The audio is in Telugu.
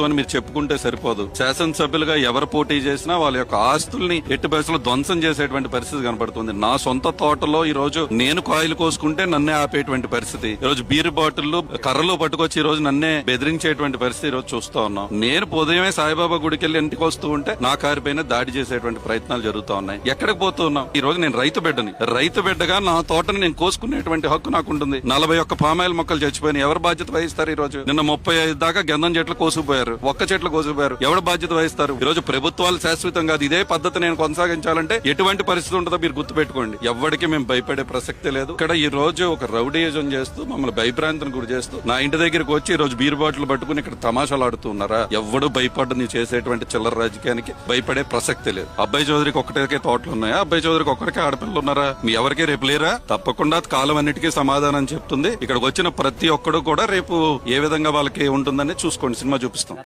అని మీరు చెప్పుకుంటే సరిపోదు. శాసనసభ్యులుగా ఎవరు పోటీ చేసినా వాళ్ళ యొక్క ఆస్తుల్ని ఎట్టి పరిస్థితుల్లో ధ్వంసం చేసేటువంటి పరిస్థితి కనబడుతుంది నా సొంత తోటలో ఈ రోజు నేను కాయలు కోసుకుంటే నన్నే ఆపేటువంటి పరిస్థితి. ఈ రోజు బీర్ బాటిల్లు కర్రలు పట్టుకొచ్చి ఈ రోజు నన్నే బెదిరించేటువంటి పరిస్థితి ఈ రోజు చూస్తా ఉన్నాం. నేను ఉదయమే సాయిబాబా గుడికి వెళ్ళి ఇంటికి వస్తూ ఉంటే నా కారిపైన దాడి చేసేటువంటి ప్రయత్నాలు జరుగుతూ ఉన్నాయి. ఎక్కడికి పోతూ ఉన్నాం? ఈ రోజు నేను రైతు బిడ్డని. రైతు బిడ్డగా నా తోటని నేను కోసుకునేటువంటి హక్కు నాకు ఉంటుంది నలభై ఒక్క పామాయిల్ మొక్కలు చచ్చిపోయినాయి ఎవరు బాధ్యత వహిస్తారు ఈ రోజు నిన్న ముప్పై ఐదు దాకా గంధం చెట్లు కోసుకుపోయారు. ఒక్క చెట్లు కోసుకుపోయారు ఎవరు బాధ్యత వహిస్తారు? ఈ రోజు ప్రభుత్వాలు శాశ్వతం కాదు ఇదే పద్ధతి నేను కొనసాగించాలంటే ఎటువంటి పరిస్థితి ఉంటుందో మీరు గుర్తుపెట్టుకోండి. ఎవరికి మేము భయపడే ప్రసక్తి లేదు. ఇక్కడ ఈ రోజు ఒక రౌడీజం చేస్తూ మమ్మల్ని భయభ్రాంతిని గురి చేస్తూ నా ఇంటి దగ్గరికి వచ్చి ఈ రోజు బీర్ బాటిల్ పట్టుకుని ఇక్కడ తమాషాలు ఆడుతున్నారా? ఎవడు భయపడ్డ చేసేటువంటి చిల్లర రాజకీయానికి భయపడే ప్రసక్తి లేదు. అబ్బాయి చౌదరికి ఒక్కటికే తోటలు ఉన్నాయా? అబ్బాయి చౌదరికి ఒక్కడికే ఆడపిల్లలు ఉన్నారా? మీ ఎవరికి రేపు లేరా? తప్పకుండా కాలం అన్నిటికీ సమాధానం చెప్తుంది. ఇక్కడికి వచ్చిన ప్రతి ఒక్కడు కూడా రేపు ఏ విధంగా వాళ్ళకి ఉంటుందని చూసుకోండి. సినిమా చూపిస్తాం